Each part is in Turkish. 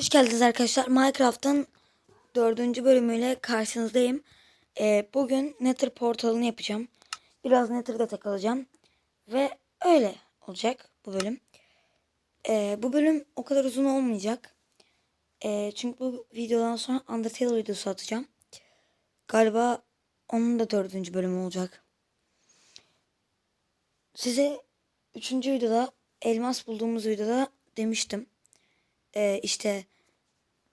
Hoş geldiniz arkadaşlar. Minecraft'ın dördüncü bölümüyle karşınızdayım. Ee, bugün Nether portalını yapacağım. Biraz Nether'da takılacağım. Ve öyle olacak bu bölüm. Ee, bu bölüm o kadar uzun olmayacak. Ee, çünkü bu videodan sonra Undertale videosu atacağım. Galiba onun da dördüncü bölümü olacak. Size üçüncü videoda elmas bulduğumuz videoda demiştim e, işte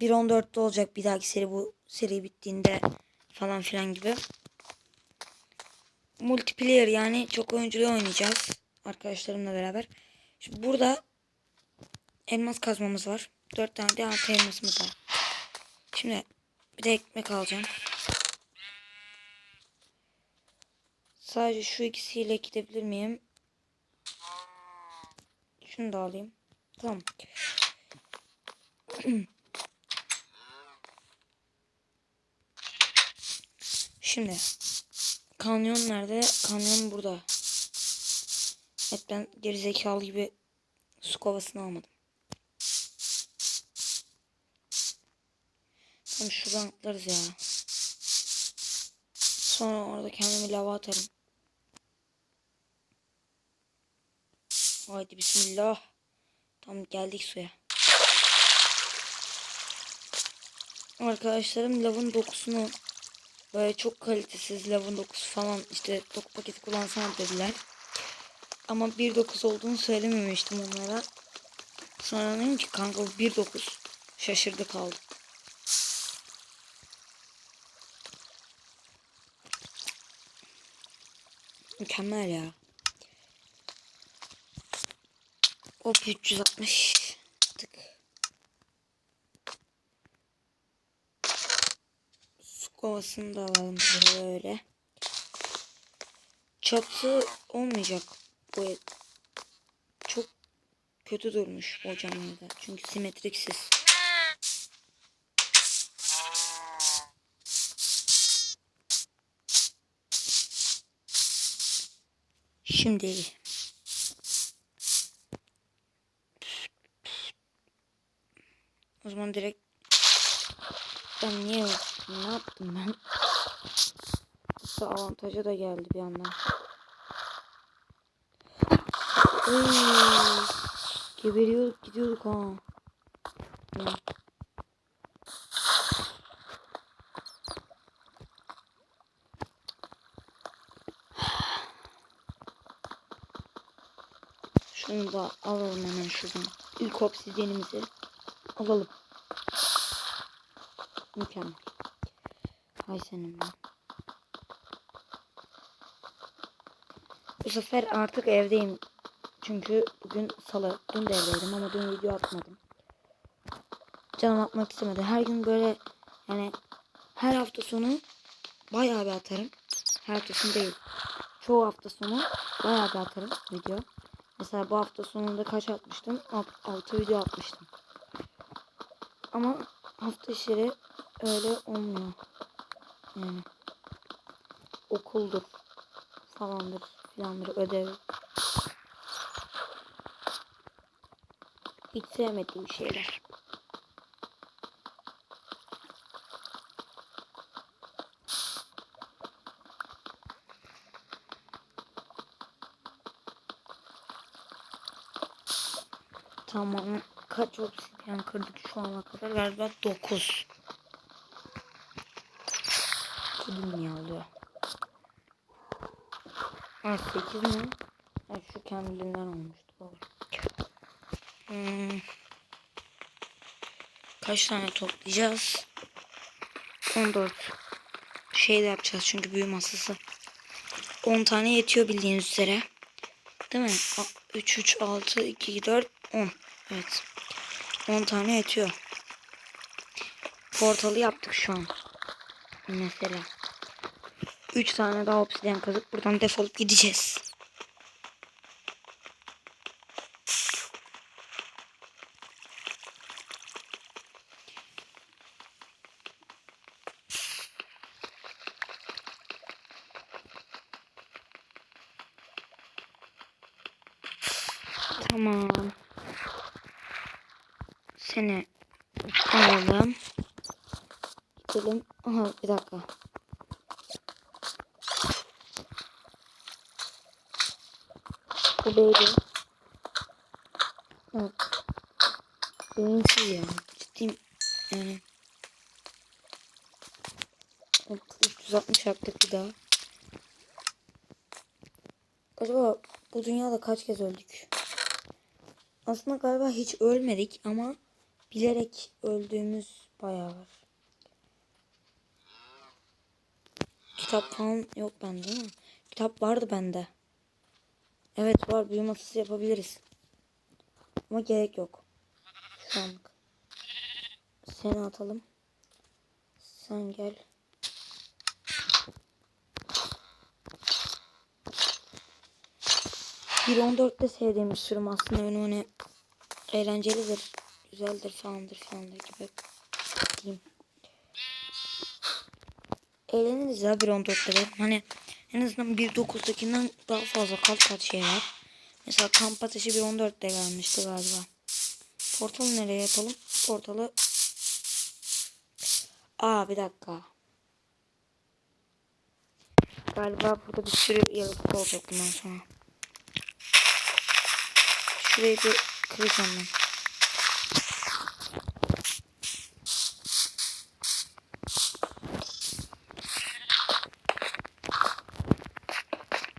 1.14'te olacak bir dahaki seri bu seri bittiğinde falan filan gibi. Multiplayer yani çok oyunculu oynayacağız arkadaşlarımla beraber. Şimdi burada elmas kazmamız var. 4 tane de altı elmasımız var. Şimdi bir de ekmek alacağım. Sadece şu ikisiyle gidebilir miyim? Şunu da alayım. Tamam. Şimdi kanyon nerede? Kanyon burada. Evet ben gerizekalı gibi su kovasını almadım. Tamam şuradan atlarız ya. Sonra orada kendimi lava atarım. Haydi bismillah. Tam geldik suya. Arkadaşlarım lavın dokusunu böyle çok kalitesiz lavın dokusu falan işte doku paketi kullansana dediler. Ama 1.9 olduğunu söylememiştim onlara. Sonra dedim ki kanka bu 1.9 şaşırdı kaldı. Mükemmel ya. Hop 360 tık. Su kovasını da alalım böyle. Çatı olmayacak bu. Çok kötü durmuş o camlarda. Çünkü simetriksiz. Şimdi o zaman direkt ben niye Ne yaptım ben? Hatta avantaja da geldi bir yandan. Oy, geberiyorduk gidiyorduk ha. Hı. Şunu da alalım hemen şuradan. İlk obsidyenimizi alalım. Mükemmel. Hay senin ben. Bu sefer artık evdeyim. Çünkü bugün salı. Dün de evdeydim ama dün video atmadım. Canım atmak istemedi. Her gün böyle yani her hafta sonu bayağı bir atarım. Her hafta sonu değil. Çoğu hafta sonu bayağı bir atarım video. Mesela bu hafta sonunda kaç atmıştım? 6 video atmıştım. Ama hafta işleri öyle olmuyor. Yani okuldur falandır filandır ödev. Hiç sevmediğim şeyler. Tamam. Kaç obsidyen kırdık şu ana kadar? Galiba 9. Kedim niye alıyor? Ha 8 mi? Ha, şu kendiliğinden olmuştu. Hmm. Kaç tane toplayacağız? 14. Şey de yapacağız çünkü büyü masası. 10 tane yetiyor bildiğiniz üzere. Değil mi? 3, 3, 6, 2, 4, 10. Evet. 10 tane yetiyor. Portalı yaptık şu an. Mesela. 3 tane daha obsidyen kazıp buradan defolup gideceğiz. Tamam. Seni Alalım. Gidelim. Aha bir dakika. Bu baby. Evet. Beyinsiz ya. Ciddiyim. Yani. Evet, 360 attık bir daha. Acaba bu dünyada kaç kez öldük? Aslında galiba hiç ölmedik ama bilerek öldüğümüz bayağı var. Kitap falan yok bende mi? Kitap vardı bende. Evet var büyü masası yapabiliriz. Ama gerek yok. Şu. Seni atalım. Sen gel. Bir 14'te sevdiğim bir sürüm aslında benim hani eğlencelidir, güzeldir falandır falandır gibi diyeyim. Eğleniriz ya bir 14'te de. Hani en azından 1.9'dakinden daha fazla kat kat şey var. Mesela kamp ateşi bir 14'te gelmişti galiba. Portalı nereye yapalım? Portalı Aa bir dakika. Galiba burada bir sürü yaratık olacak bundan sonra. Şurayı bir kıracağım ben.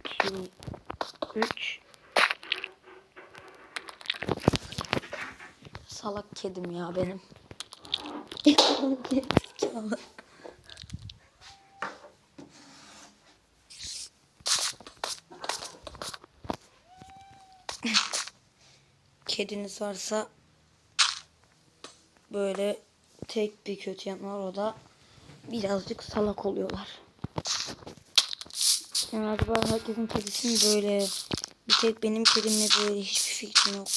İki, üç. Salak kedim ya benim. Kediniz varsa böyle tek bir kötü yan var o da birazcık salak oluyorlar. Yani acaba herkesin kedisi mi böyle bir tek benim kedim mi böyle hiçbir fikrim yok.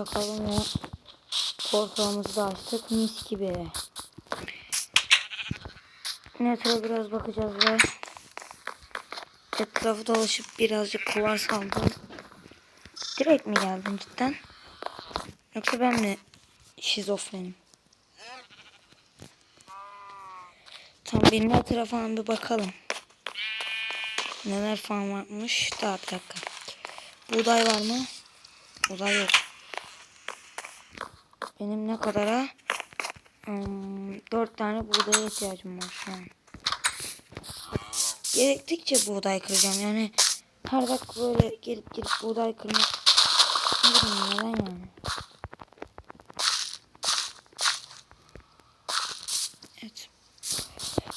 Yakalım ve portalımızı da açtık mis gibi. Netre biraz bakacağız ve etrafı dolaşıp birazcık kuvar saldım. Direkt mi geldin cidden? Yoksa ben mi şizofrenim? Tam benim etrafa bir bakalım. Neler falan varmış. Daha bir dakika. Buğday var mı? Buğday yok. Benim ne kadara? Hmm, 4 tane buğdaya ihtiyacım var şu an. Gerektikçe buğday kıracağım. Yani her dakika böyle gelip gelip buğday kırmak ne neden yani. Evet.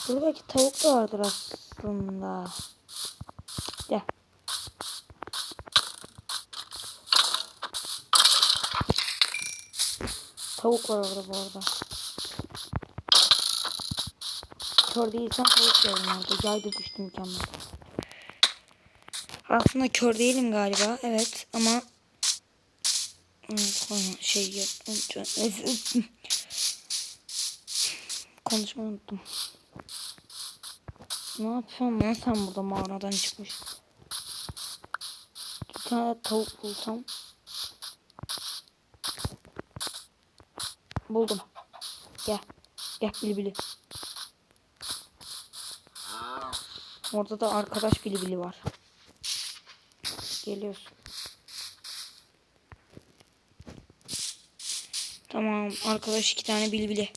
Burada belki tavuk da vardır aslında. Gel. Tavuk var orada bu arada. Kör değilsem tavuk diyorum orada. Yayda düştü mükemmel. Aslında kör değilim galiba. Evet ama şey yok. Konuşmayı unuttum. Ne yapıyorsun lan sen burada mağaradan çıkmış? Bir tane tavuk bulsam. Buldum. Gel. Gel bili bili. Orada da arkadaş bili bili var. Geliyorsun. Tamam arkadaş iki tane bili bili.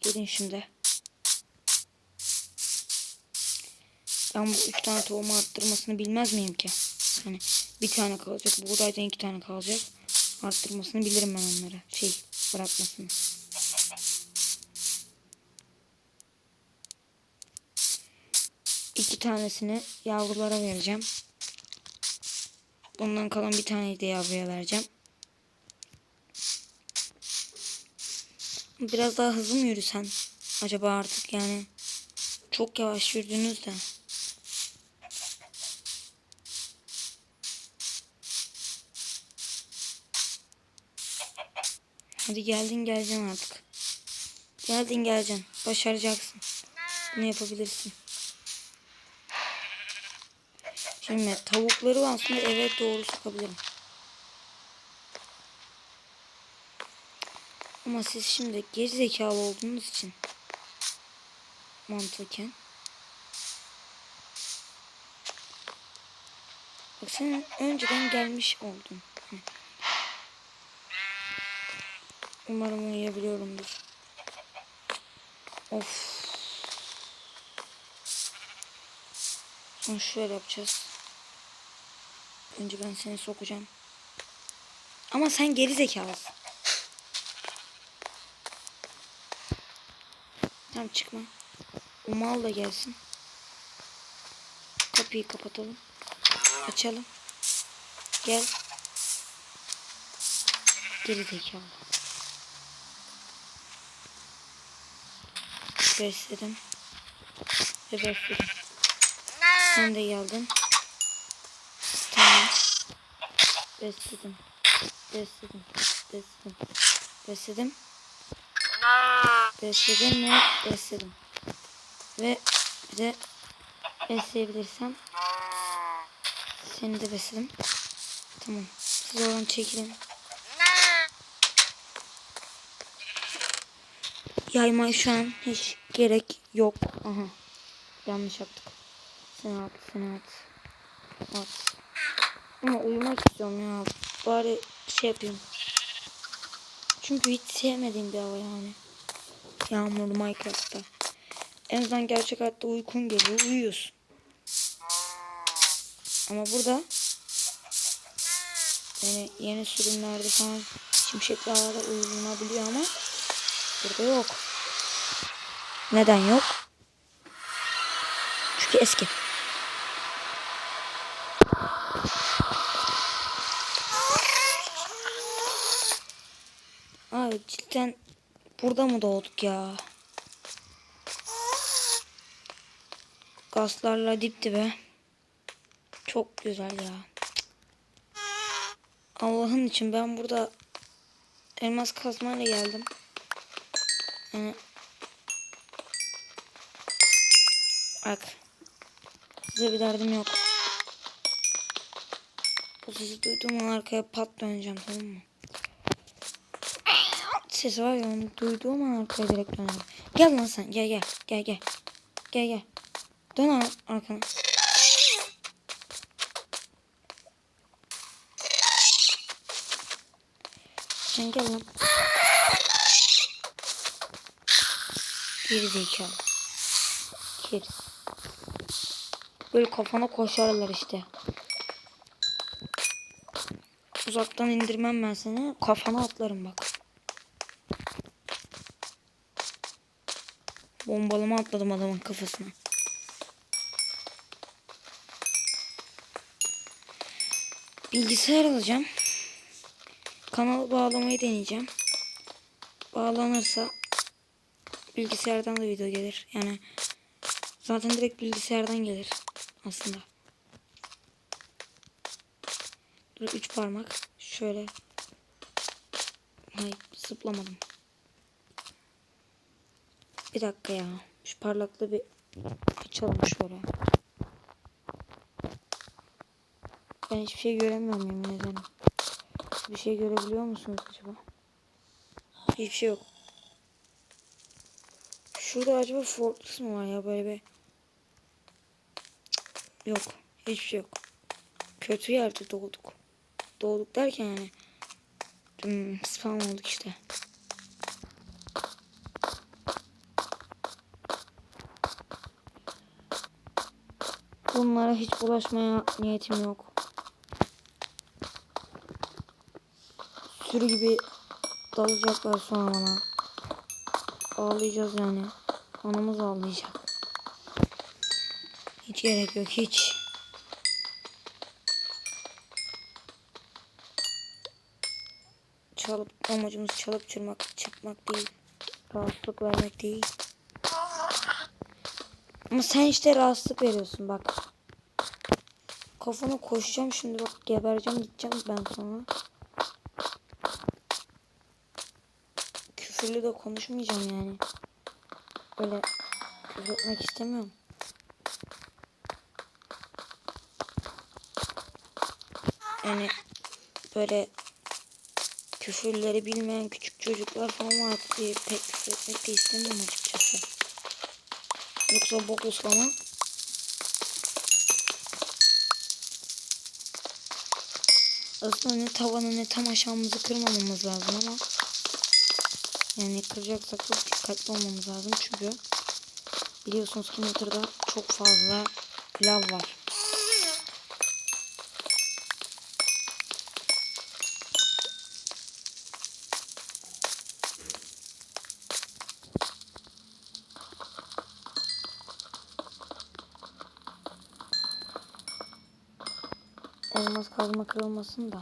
Gelin şimdi. Ben bu üç tane tohumu arttırmasını bilmez miyim ki? Hani bir tane kalacak. Buğdaydan iki tane kalacak. Arttırmasını bilirim ben onları. Şey bırakmasını. İki tanesini yavrulara vereceğim. Bundan kalan bir taneyi de yavruya vereceğim. Biraz daha hızlı mı yürüsen? Acaba artık yani. Çok yavaş yürüdünüz de. Hadi geldin geleceksin artık. Geldin geleceksin. Başaracaksın. Bunu yapabilirsin. Şimdi tavukları aslında eve doğru sokabilirim. Ama siz şimdi geri zekalı olduğunuz için mantıken Bak sen önceden gelmiş oldun. Hı. Umarım uyuyabiliyorumdur. Of. Onu şöyle yapacağız. Önce ben seni sokacağım. Ama sen geri zekalısın. Tamam çıkma. O mal da gelsin. Kapıyı kapatalım. Açalım. Gel. Geri zekalı. Besledim. Ve besledim. Sen de geldin. Tamam. Besledim. Besledim. Besledim. Besledim. Besledim ve besledim. Ve bir de besleyebilirsem seni de besledim. Tamam. Siz oradan çekilin. Yaymaya şu an hiç gerek yok. Aha. Yanlış yaptık. Sen at, sen at. At. Ama uyumak istiyorum ya. Bari şey yapayım. Çünkü hiç sevmediğim bir hava yani. Yağmurlu Minecraft'ta. En azından gerçek hayatta uykun geliyor. Uyuyorsun. Ama burada yani yeni sürümlerde falan şimşekli havada ama burada yok. Neden yok? Çünkü eski. Abi cidden burada mı doğduk ya? Gazlarla dip dibe. Çok güzel ya. Allah'ın için ben burada elmas kazmayla geldim. Yani Bak. Size bir derdim yok. Bu sesi duyduğum an arkaya pat döneceğim tamam mı? Ses var ya onu duyduğum an arkaya direkt döneceğim. Gel lan sen gel gel gel gel. Gel gel. Dön ar- arkana. Sen gel lan. Geri zekalı. Keriz. Böyle kafana koşarlar işte. Uzaktan indirmem ben seni. Kafana atlarım bak. Bombalama atladım adamın kafasına. Bilgisayar alacağım. Kanal bağlamayı deneyeceğim. Bağlanırsa bilgisayardan da video gelir. Yani zaten direkt bilgisayardan gelir aslında. Dur üç parmak. Şöyle. Hayır zıplamadım. Bir dakika ya. Şu parlaklığı bir açalım şöyle. Ben hiçbir şey göremiyorum yemin ederim. Bir şey görebiliyor musunuz acaba? Hiçbir şey yok. Şurada acaba Fortress mı var ya böyle bir... Yok. Hiçbir şey yok. Kötü yerde doğduk. Doğduk derken yani... Hmm, spam olduk işte. Bunlara hiç bulaşmaya niyetim yok. Sürü gibi dalacaklar sonra bana. Ağlayacağız yani. Anamız ağlayacak. Gerek yok hiç. Çalıp amacımız çalıp çırmak çıkmak değil. Rahatsızlık vermek değil. Ama sen işte rahatsızlık veriyorsun bak. Kafana koşacağım şimdi bak gebereceğim gideceğim ben sonra. Küfürlü de konuşmayacağım yani. Öyle Uzatmak istemiyorum. Yani böyle küfürleri bilmeyen küçük çocuklar falan var diye pek küfür etmek de istemiyorum açıkçası. Yoksa bok uslama. Aslında ne tavanı ne tam aşağımızı kırmamamız lazım ama yani kıracaksak çok dikkatli olmamız lazım çünkü biliyorsunuz ki Nether'da çok fazla lav var. Elmas kazma kırılmasın da.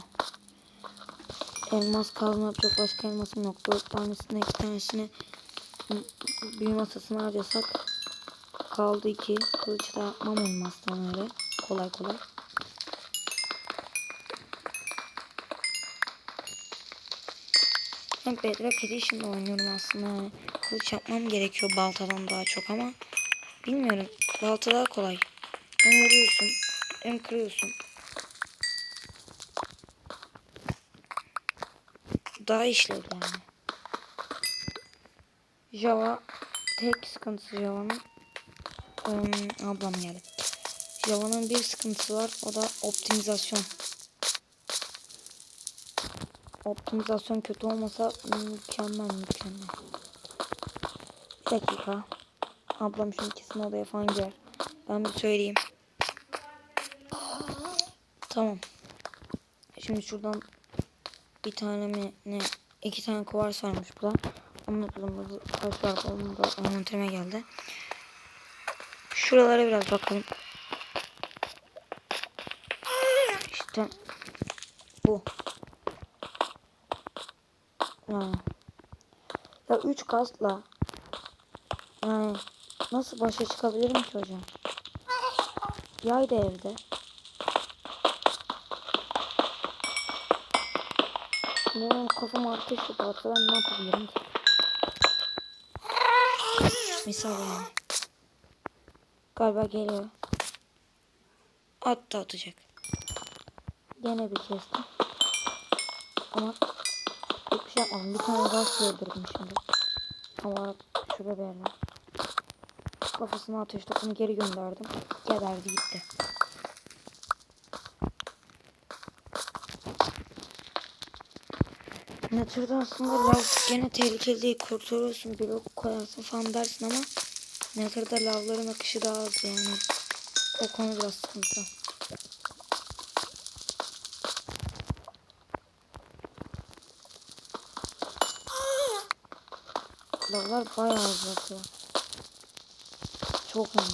Elmas kazma yapacak başka elmasım yok. Dört tanesine iki tanesini büyü masasına harcasak kaldı iki. Kılıç da yapmam elmastan öyle. Kolay kolay. Ben Bedrock Edition'da oynuyorum aslında. Kılıç yapmam gerekiyor baltadan daha çok ama bilmiyorum. Balta daha kolay. Hem vuruyorsun hem kırıyorsun. Daha işlevli yani. Java tek sıkıntısı Java'nın um, ablam geldi. Java'nın bir sıkıntısı var o da optimizasyon. Optimizasyon kötü olmasa mükemmel mükemmel. Bir dakika. Ablam şimdi kesin odaya falan girer. Ben bir söyleyeyim. Tamam. Şimdi şuradan bir tane mi ne iki tane kuvars varmış burada. Onun yapalım taş var. Onun da geldi. Şuralara biraz bakalım. İşte bu. Yani. Ya 3 kasla yani nasıl başa çıkabilirim ki hocam? Yay da evde. Benim kafam ateş yaparsa ben ne yapabilirim ki? Misal yani. Galiba geliyor. At da atacak. Gene bir kestim. Ama hiçbir şey yapmadım. Bir tane gaz öldürdüm şimdi. Ama bir yerden. Kafasına ateş topunu geri gönderdim. Geberdi gitti. Nether'da aslında lav gene tehlikeli değil. Kurtarıyorsun blok koyarsın falan dersin ama Nether'da lavların akışı daha az yani. O konu biraz sıkıntı. Lavlar bayağı az akıyor. Çok önemli.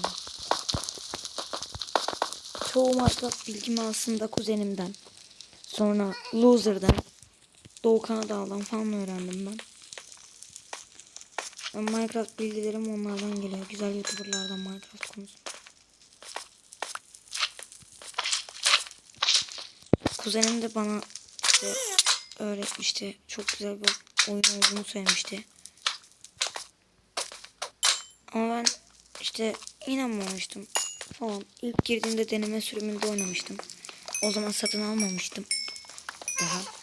Çoğu Minecraft bilgimi aslında kuzenimden. Sonra Loser'dan. Doğu Kanada'dan falan öğrendim ben. ben. Minecraft bilgilerim onlardan geliyor. Güzel YouTuber'lardan Minecraft konusunda. Kuzenim de bana işte öğretmişti. Çok güzel bir oyun olduğunu söylemişti. Ama ben işte inanmamıştım falan. İlk girdiğimde deneme sürümünde oynamıştım. O zaman satın almamıştım. Daha.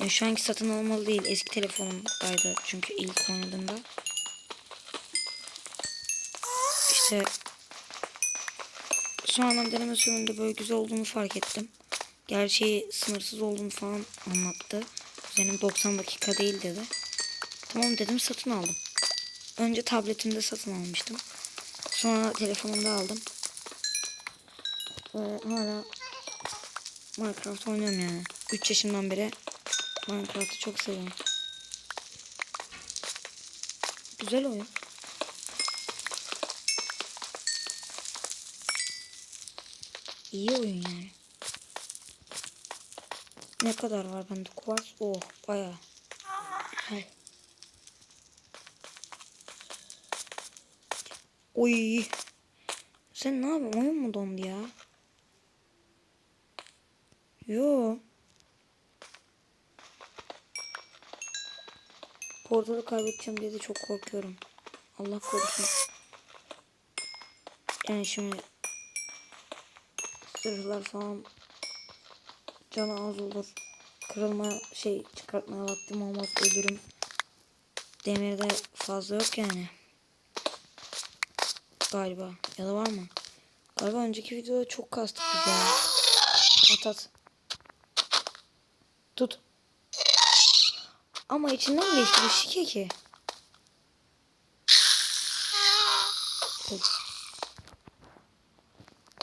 Yani şu anki satın almalı değil. Eski telefonumdaydı çünkü ilk oynadığımda. İşte sonradan deneme sürümünde böyle güzel olduğunu fark ettim. Gerçeği sınırsız olduğunu falan anlattı. Kuzenim 90 dakika değil dedi. Tamam dedim satın aldım. Önce tabletimde satın almıştım. Sonra telefonumda aldım. Ve hala Minecraft oynuyorum yani. 3 yaşımdan beri Minecraft'ı çok seviyorum. Güzel oyun. İyi oyun yani. Ne kadar var bende kuvars? Oh bayağı. Güzel. Oy. Sen ne yapıyorsun? Oyun mu dondu ya? Yo. Portalı kaybedeceğim diye de çok korkuyorum. Allah korusun. Yani şimdi zırhlar falan canı az olur. Kırılma şey çıkartmaya vaktim olmaz ölürüm. Demirde fazla yok yani. Galiba. Ya da var mı? Galiba önceki videoda çok kastık biz ya. At at. Tut. Ama içinden geçti bir şike ki.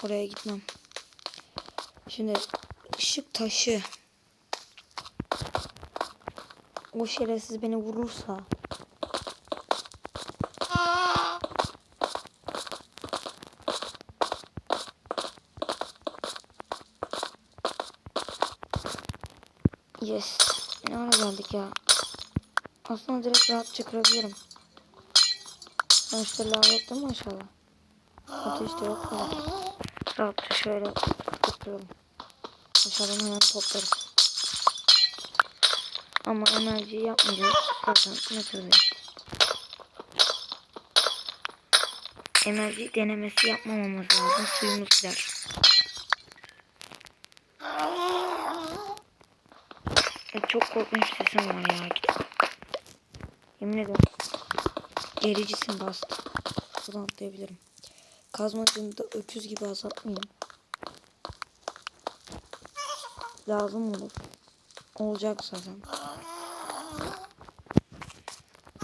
Oraya gitmem. Şimdi ışık taşı. O şerefsiz beni vurursa. Yes. Ne ara geldik ya. Aslında direkt rahatça kırabilirim. Sonuçta lav yok değil mi aşağıda? Ateş de yok mu? Rahatça şöyle kıralım. Aşağıdan hemen toplarız. Ama enerjiyi yapmayacağız. Zaten metodayım. Enerji denemesi yapmamamız lazım. Suyumuz gider. Ya çok korkunç sesim var ya. Yemin ederim. Gericisin bastı. Buradan atlayabilirim. Kazmacını da öküz gibi azaltmayayım. Lazım olur. Olacak zaten.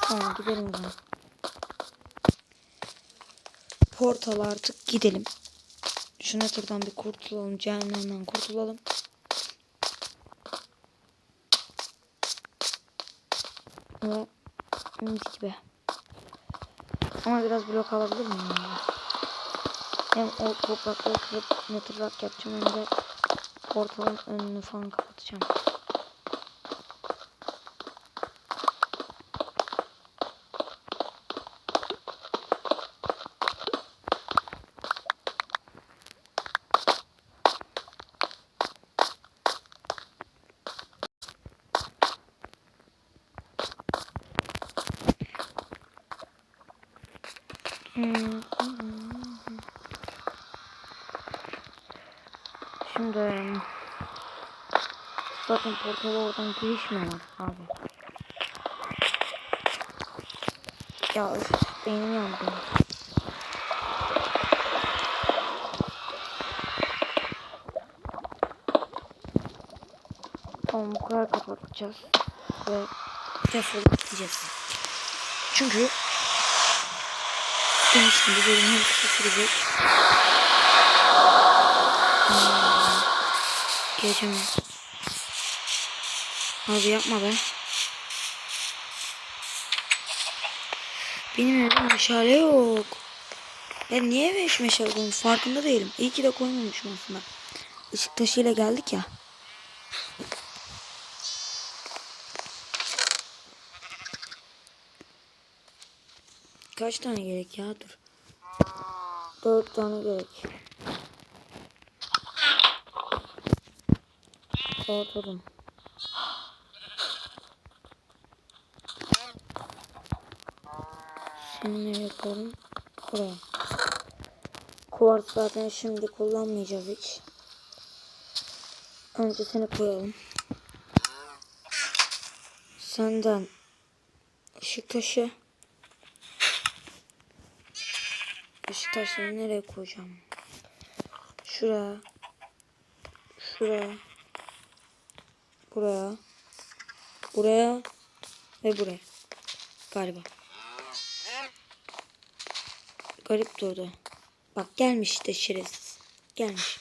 Tamam gidelim zaman. Portal artık gidelim. Şu Nether'dan bir kurtulalım. Cehennemden kurtulalım. Ve mis gibi. Ama biraz blok alabilir miyim? Hem o toprakları kırıp netherrack yapacağım hem de portalın önünü falan kapatacağım. Hmm. Şimdi portala oradan giriş mi var abi? Ya üf, beynim yandı. Tamam bu kadar kapatacağız ve defolup gideceğiz. Çünkü demiştim bu bölüm hem kısa sürecek. Hmm. Gece mi? Abi yapma be. Benim evde meşale yok. Ben niye hiç meşale koydum farkında değilim. İyi ki de koymamışım aslında. Işık taşıyla geldik ya. Kaç tane gerek ya dur. Dört tane gerek. Dağıtalım. Nereye koyalım? Buraya. Kuvars zaten şimdi kullanmayacağız hiç. Önce seni koyalım. Senden ışık taşı. Işık taşlarını nereye koyacağım? Şuraya. Şuraya. Buraya. Buraya. Ve buraya. Galiba. Garip durdu. Bak gelmiş işte şerefsiz. Gelmiş.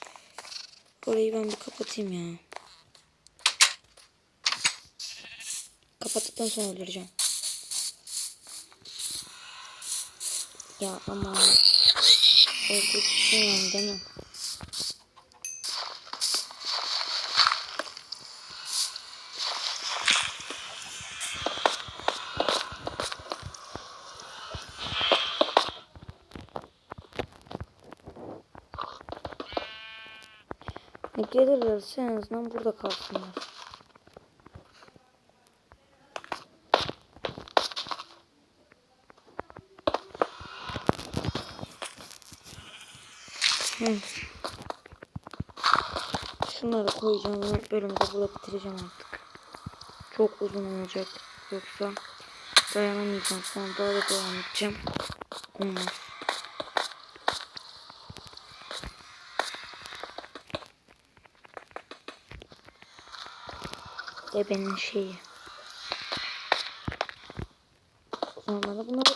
Orayı ben bir kapatayım ya. Kapattıktan sonra öldüreceğim. Ya ama öldürsün değil mi? Gelirlerse en azından burada kalsınlar. Hı. Şunları koyacağım ve bölümü de burada artık. Çok uzun olacak. Yoksa dayanamayacağım. Sonra daha da devam edeceğim. Olmaz. Debenin şeyi. Bana bunları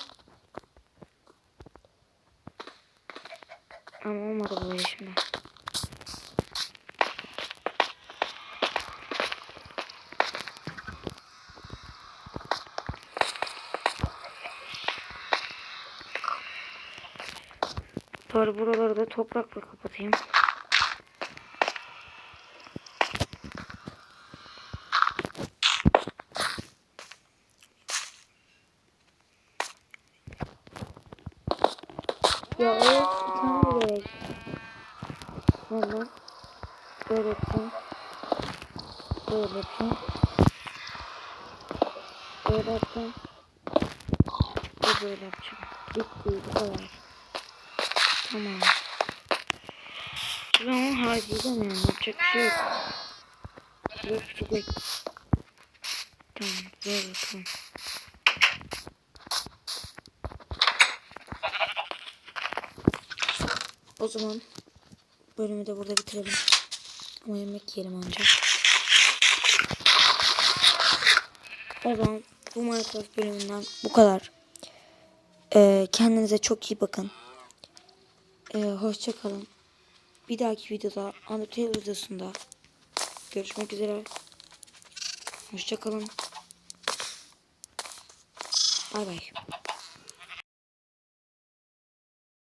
Ama olmadı bu iş şimdi. Bari buraları da toprakla kapatayım. Ya evet bir tane gerek. Valla. Böyle yapayım. Böyle yapayım. Böyle. Ve böyle yapacağım. Bitti bu kadar. Tamam. Ben onu harcayacağım yani. Yapacak bir şey yok. Yok Tamam. Böyle yapalım. O zaman bölümü de burada bitirelim. Ama yemek yiyelim önce. O zaman bu Minecraft bölümünden bu kadar. Ee, kendinize çok iyi bakın. Ee, hoşça. Bir dahaki videoda Undertale videosunda görüşmek üzere. Hoşça kalın. Bay bay.